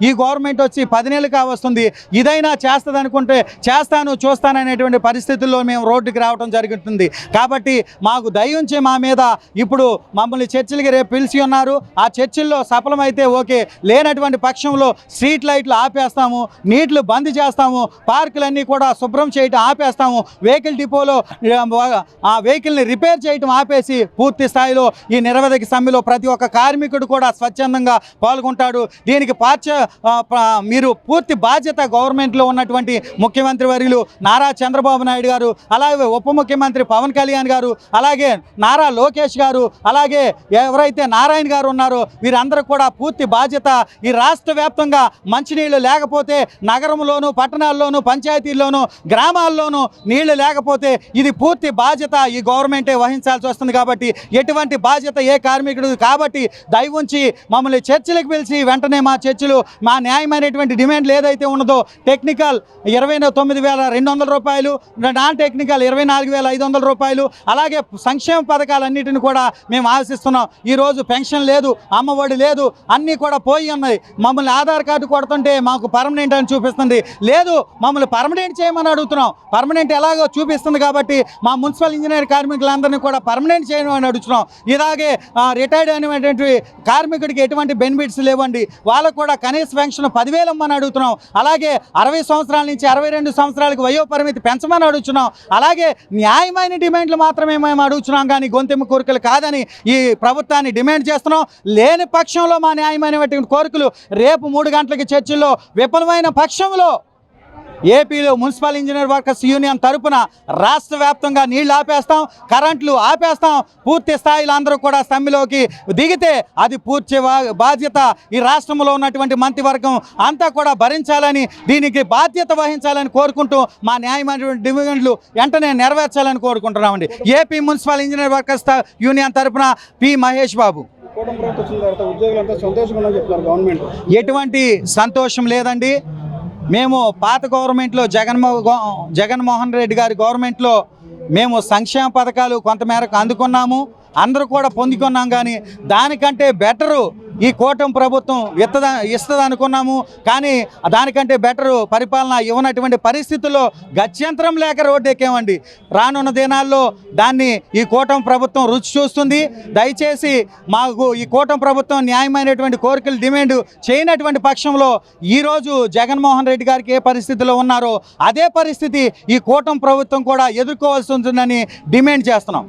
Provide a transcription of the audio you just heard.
ఈ గవర్నమెంట్ వచ్చి పదినేళ్ళు కావస్తుంది ఇదైనా చేస్తుంది అనుకుంటే చేస్తాను చూస్తాననేటువంటి పరిస్థితుల్లో మేము రోడ్డుకి రావడం జరుగుతుంది. కాబట్టి మాకు దయ ఉంచి మా మీద ఇప్పుడు మమ్మల్ని చర్చిలకి రేపు పిలిచి ఉన్నారు. ఆ చర్చిల్లో సఫలమైతే ఓకే లేనటువంటి పక్షంలో స్ట్రీట్ లైట్లు ఆపేస్తాము నీళ్ళు బంద్ చేస్తాము పార్కులన్నీ కూడా శుభ్రం చేయటం ఆపేస్తాము వెహికల్ డిపోలో ఆ, వెహికల్ని రిపేర్ చేయటం ఆపేసి పూర్తి స్థాయిలో ఈ నిరవధిక సమ్మెలో ప్రతి ఒక్క కార్మికుడు కూడా స్వచ్ఛందంగా పాల్గొంటాడు. దీనికి పార్చ మీరు పూర్తి బాధ్యత గవర్నమెంట్లో ఉన్నటువంటి ముఖ్యమంత్రి వర్యులు నారా చంద్రబాబు నాయుడు గారు అలాగే ఉప ముఖ్యమంత్రి పవన్ కళ్యాణ్ గారు అలాగే నారా లోకేష్ గారు అలాగే ఎవరైతే నారాయణ గారు ఉన్నారో వీరందరూ కూడా పూర్తి బాధ్యత ఈ రాష్ట్ర వ్యాప్తంగా మంచినీళ్ళు లేకపోతే నగరంలోను పట్టణాల్లోనూ పంచాయతీల్లోనూ గ్రామాల్లోనూ నీళ్ళు లేకపోతే ఇది పూర్తి బాధ్యత ఈ గవర్నమెంటే వహించాల్సి వస్తుంది కాబట్టి ఎటువంటి బాధ్యత ఏ కార్మికుడు కాబట్టి దయ ఉంచి మమ్మల్ని చర్చలకు పిలిచి వెంటనే మా చర్చలు మా న్యాయమైనటువంటి డిమాండ్లు ఏదైతే ఉన్నదో టెక్నికల్ ఇరవై తొమ్మిది వేల రెండు వందల రూపాయలు నాన్ టెక్నికల్ ఇరవై నాలుగు వేల ఐదు వందల రూపాయలు అలాగే సంక్షేమ పథకాలన్నిటిని కూడా మేము ఆశిస్తున్నాం. ఈరోజు పెన్షన్ లేదు అమ్మఒడి లేదు అన్నీ కూడా పోయి ఉన్నాయి. మమ్మల్ని ఆధార్ కార్డు కొడుతుంటే మాకు పర్మనెంట్ అని చూపిస్తుంది. లేదు మమ్మల్ని పర్మనెంట్ చేయమని అడుగుతున్నాం. పర్మనెంట్ ఎలాగో చూపిస్తుంది కాబట్టి మా మున్సిపల్ ఇంజనీర్ కార్మికులందరినీ కూడా పర్మనెంట్ చేయమని అడుగుతున్నాం. ఇలాగే రిటైర్డ్ అయినటువంటి కార్మికుడికి ఎటువంటి బెనిఫిట్స్ లేవండి. వాళ్ళకు కూడా కనీస పెన్షన్ పదివేలు ఇమ్మని అడుగుతున్నాం. అలాగే అరవై సంవత్సరాల నుంచి అరవై రెండు సంవత్సరాలకు వయో పరిమితి పెంచమని అడుగుతున్నాం. అలాగే న్యాయమైన డిమాండ్లు మాత్రమే మేము అడుగుతున్నాం కానీ గొంతెమ్మ కోరికలు కాదని ఈ ప్రభుత్వాన్ని డిమాండ్ చేస్తున్నాం. లేని పక్షంలో మా న్యాయమైనటువంటి కోరికలు రేపు మూడు గంటలకి చర్చిల్లో విఫలమైన పక్షంలో ఏపీలో మున్సిపల్ ఇంజనీర్ వర్కర్స్ యూనియన్ తరపున రాష్ట్ర వ్యాప్తంగా నీళ్ళు ఆపేస్తాం కరెంట్లు ఆపేస్తాం పూర్తి స్థాయిలో అందరూ కూడా సమ్మెలోకి దిగితే అది పూర్తి బాధ్యత ఈ రాష్ట్రంలో ఉన్నటువంటి మంత్రివర్గం అంతా కూడా భరించాలని దీనికి బాధ్యత వహించాలని కోరుకుంటూ మా న్యాయమైనటువంటి డివిజన్లు వెంటనే నెరవేర్చాలని కోరుకుంటున్నామండి. AP municipal engineer workers union తరపున పి మహేష్ బాబు. ఎటువంటి సంతోషం లేదండి. మేము పాత గవర్నమెంట్లో జగన్మో జగన్మోహన్ రెడ్డి గారి గవర్నమెంట్లో మేము సంక్షేమ పథకాలు కొంతమేరకు అందుకున్నాము. అందరూ కూడా పొందుకున్నాం కానీ దానికంటే బెటరు ఈ కూటమి ప్రభుత్వం ఇత్తదా ఇస్తుంది అనుకున్నాము కానీ దానికంటే బెటర్ పరిపాలన ఇవ్వనటువంటి పరిస్థితుల్లో గత్యంతరం లేక రోడ్డు ఎక్కామండి రానున్న దినాల్లో దాన్ని ఈ కూటమి ప్రభుత్వం రుచి చూస్తుంది. దయచేసి మాకు ఈ కూటమి ప్రభుత్వం న్యాయమైనటువంటి కోరికలు డిమాండ్ చేయనటువంటి పక్షంలో ఈరోజు జగన్మోహన్ రెడ్డి గారికి ఏ పరిస్థితిలో ఉన్నారో అదే పరిస్థితి ఈ కూటమి ప్రభుత్వం కూడా ఎదుర్కోవాల్సి ఉంటుందని డిమాండ్ చేస్తున్నాం.